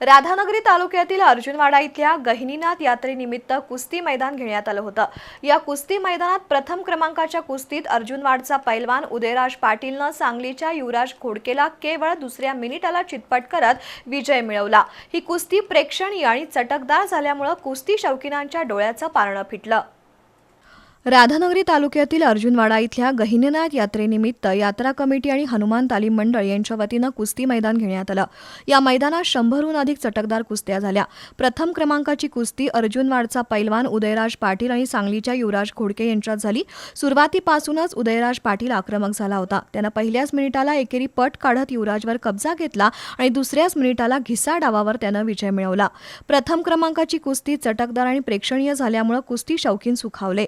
राधानगरी तालुक्यातील अर्जुनवाडा इथल्या गहिनीनाथ यात्रेनिमित्त कुस्ती मैदान घेण्यात आलं होतं. या कुस्ती मैदानात प्रथम क्रमांकाच्या कुस्तीत अर्जुनवाडचा पैलवान उदयराज पाटीलनं सांगलीच्या युवराज खोडकेला केवळ दुसऱ्या मिनिटाला चितपट करत विजय मिळवला. ही कुस्ती प्रेक्षणीय आणि चटकदार झाल्यामुळं कुस्ती शौकीनांच्या डोळ्याचं पारणं फिटलं. राधानगरी तालुक्यातील अर्जुनवाडा इथल्या गहिनीनाथ यात्रेनिमित्त यात्रा कमिटी आणि हनुमान तालीम मंडळ यांच्या वतीनं कुस्ती मैदान घेण्यात आलं. या मैदानात शंभरहून अधिक चटकदार कुस्त्या झाल्या. प्रथम क्रमांकाची कुस्ती अर्जुनवाडचा पैलवान उदयराज पाटील आणि सांगलीच्या युवराज खोडके यांच्यात झाली. सुरुवातीपासूनच उदयराज पाटील आक्रमक झाला होता. त्यानं पहिल्याच मिनिटाला एकेरी पट काढत युवराजवर कब्जा घेतला आणि दुसऱ्याच मिनिटाला घिसा डावावर त्यानं विजय मिळवला. प्रथम क्रमांकाची कुस्ती चटकदार आणि प्रेक्षणीय झाल्यामुळे कुस्ती शौकीन सुखावले.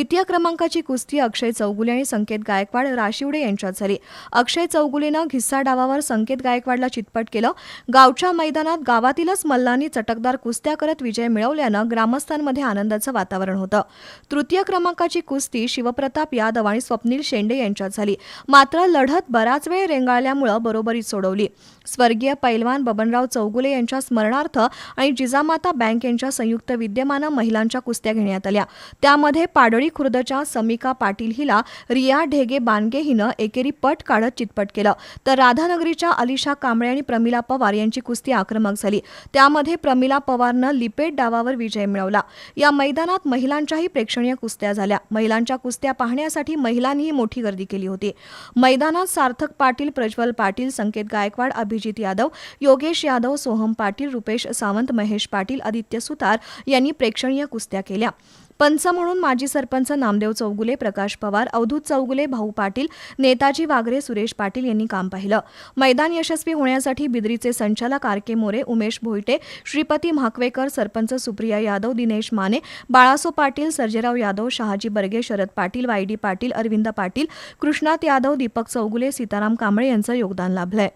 द्वितीय क्रमांकाची कुस्ती अक्षय चौगुले आणि संकेत गायकवाड राशिवडे यांच्यात झाली. अक्षय चौगुलेनं घिस्सा डावावर संकेत गायकवाडला चितपट केलं. गावच्या मैदानात गावातीलच मल्लांनी चटकदार कुस्त्या करत विजय मिळवल्यानं ग्रामस्थांमध्ये आनंदाचं वातावरण होतं. तृतीय क्रमांकाची कुस्ती शिवप्रताप यादव आणि स्वप्नील शेंडे यांच्यात झाली. मात्र लढत बराच वेळ रेंगाळल्यामुळं बरोबरी सोडवली. स्वर्गीय पैलवान बबनराव चौगुले यांच्या स्मरणार्थ आणि जिजामाता बँक यांच्या संयुक्त विद्यमानं महिलांच्या कुस्त्या घेण्यात आल्या. त्यामध्ये पाडळ परळी खुर्दच्या समिका पाटील हिला रिया ढेगे बानगे हिनं एकेरी पट काढत चितपट केलं. तर राधानगरीच्या अलिशा कांबळे आणि प्रमिला पवार यांची कुस्ती आक्रमक झाली. त्यामध्ये प्रमिला पवारनं लिपेट डावावर विजय मिळवला. या मैदानात महिलांच्याही प्रेक्षणीय कुस्त्या झाल्या. महिलांच्या कुस्त्या पाहण्यासाठी महिलांनीही मोठी गर्दी केली होती. मैदानात सार्थक पाटील प्रज्वल पाटील संकेत गायकवाड अभिजित यादव योगेश यादव सोहम पाटील रुपेश सावंत महेश पाटील आदित्य सुतार यांनी प्रेक्षणीय कुस्त्या केल्या. पंच म्हणून माजी सरपंच नामदेव चौगुले प्रकाश पवार अवधूत चौगुले भाऊ पाटील नेताजी वागरे सुरेश पाटील यांनी काम पाहिलं. मैदान यशस्वी होण्यासाठी बिद्रीचे संचालक R K More Umesh Bhoite Shripati Mhakavekar sarpanch Supriya Yadav Dinesh Mane Balaso Patil Sarjerao Yadav Shahaji Barge Sharad Patil Y D Patil Arvind Patil Krishnat Yadav Deepak Chougule Sitaram Kamble यांचं योगदान लाभलंय.